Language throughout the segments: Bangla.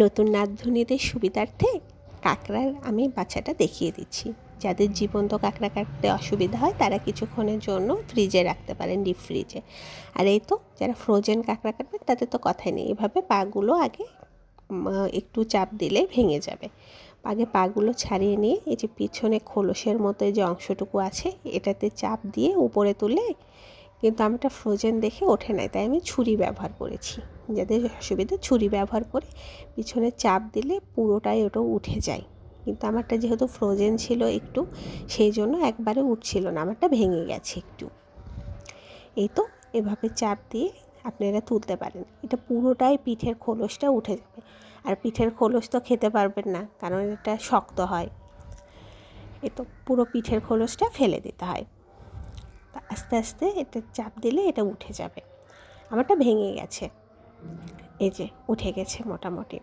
নতুন নাতধনীদের সুবিধার্থে কাঁকড়ার আমি বাচ্চাটা দেখিয়ে দিচ্ছি। যাদের জীবন্ত কাঁকড়া কাটতে অসুবিধা হয়, তারা কিছুক্ষণের জন্য ফ্রিজে রাখতে পারেন ডিপ ফ্রিজে আর এই তো, যারা ফ্রোজেন কাঁকড়া কাটবেন তাদের তো কথাই নেই। এভাবে পাগুলো আগে একটু চাপ দিলে ভেঙে যাবে। আগে পাগুলো ছাড়িয়ে নিয়ে, এই যে পিছনে খোলসের মতো যে অংশটুকু আছে, এটাতে চাপ দিয়ে উপরে তুলে, কিন্তু আমি আমারটা ফ্রোজেন দেখে ওঠে নাই, তাই আমি ছুরি ব্যবহার করেছি। যাদের অসুবিধা, ছুরি ব্যবহার করে পিছনে চাপ দিলে পুরোটাই ওটা উঠে যায়। কিন্তু আমারটা যেহেতু ফ্রোজেন ছিল একটু, সেই জন্য একবারে উঠছিল না, আমারটা ভেঙে গেছে একটু। এই তো, এভাবে চাপ দিয়ে আপনারা তুলতে পারেন। এটা পুরোটাই পিঠের খোলসটা উঠে যাবে। আর পিঠের খোলস তো খেতে পারবেন না, কারণ এটা শক্ত হয়। এ তো পুরো পিঠের খোলসটা ফেলে দিতে হয়। আস্তে আস্তে এটা চাপ দিলে এটা উঠে যাবে। আমারটা ভেঙে গেছে। এই যে উঠে গেছে মোটামুটি।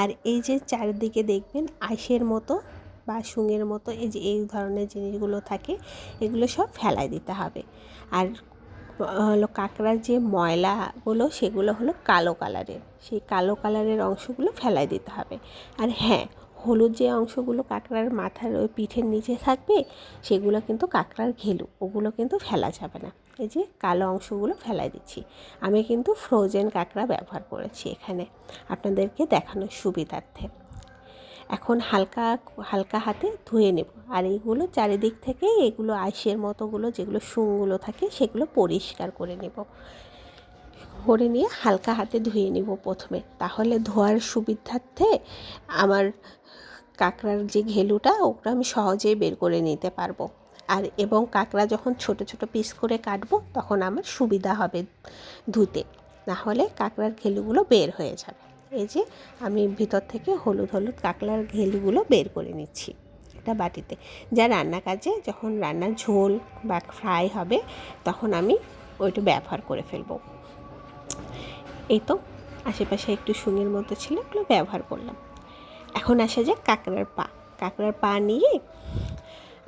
আর এই যে চারিদিকে দেখবেন আইসের মতো বা শুঙের মতো এই যে এই ধরনের জিনিসগুলো থাকে, এগুলো সব ফেলাই দিতে হবে। আর হলো কাঁকড়ার যে ময়লাগুলো, সেগুলো হলো কালো কালারের। সেই কালো কালারের অংশগুলো ফেলাই দিতে হবে। আর হ্যাঁ হলুদ যে অংশগুলো কাঁকড়ার মাথার ওই পিঠের নিচে থাকবে, সেগুলো কিন্তু কাঁকড়ার ঘেলু, ওগুলো কিন্তু ফেলা যাবে না। এই যে কালো অংশগুলো ফেলাই দিচ্ছি। আমি কিন্তু ফ্রোজেন কাঁকড়া ব্যবহার করেছি এখানে। আপনাদেরকে দেখানোর সুবিধার্থে। এখন হালকা হালকা হাতে ধুয়ে নেব। আর এইগুলো চারিদিক থেকে এগুলো আইসের মতোগুলো যেগুলো শুংগুলো থাকে, সেগুলো পরিষ্কার করে নেব। করে নিয়ে হালকা হাতে ধুয়ে নিব প্রথমে। তাহলে ধোয়ার সুবিধার্থে আমার কাঁকড়ার যে ঘেলুটা ওটা আমি সহজেই বের করে নিতে পারব। আর এবং কাঁকড়া যখন ছোট ছোট পিস করে কাটবো, তখন আমার সুবিধা হবে ধুতে। না হলে কাঁকড়ার ঘেলুগুলো বের হয়ে যাবে। এই যে আমি ভিতর থেকে হলুদ হলুদ কাঁকড়ার ঘেলুগুলো বের করে নিচ্ছি একটা বাটিতে। যা রান্না কাজে যখন রান্নার ঝোল বা ফ্রাই হবে, তখন আমি ওইটা ব্যবহার করে ফেলব। এই তো, আশেপাশে একটু শুঙের মতো ছিল, ওগুলো ব্যবহার করলাম। এখন আসা যাক কাঁকড়ার পা। কাঁকড়ার পা নিয়ে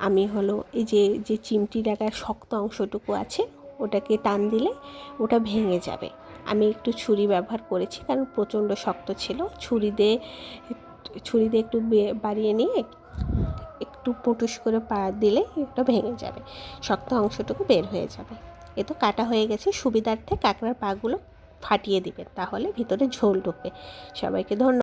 আমি হলো এই যে যে চিমটি ডাকার শক্ত অংশটুকু আছে, ওটাকে টান দিলে ওটা ভেঙে যাবে। আমি একটু ছুরি ব্যবহার করেছি কারণ প্রচণ্ড শক্ত ছিল। ছুরি দিয়ে ছুরি দিয়ে একটু বাড়িয়ে নিয়ে একটু পুটুস করে পা দিলে ওটা ভেঙে যাবে। শক্ত অংশটুকু বের হয়ে যাবে। এ তো কাটা হয়ে গেছে। সুবিধার্থে কাঁকড়ার পাগুলো ফাটিয়ে দিবেন, তাহলে ভিতরে ঝোল ঢুকবে সবাইকে ধন্যবাদ।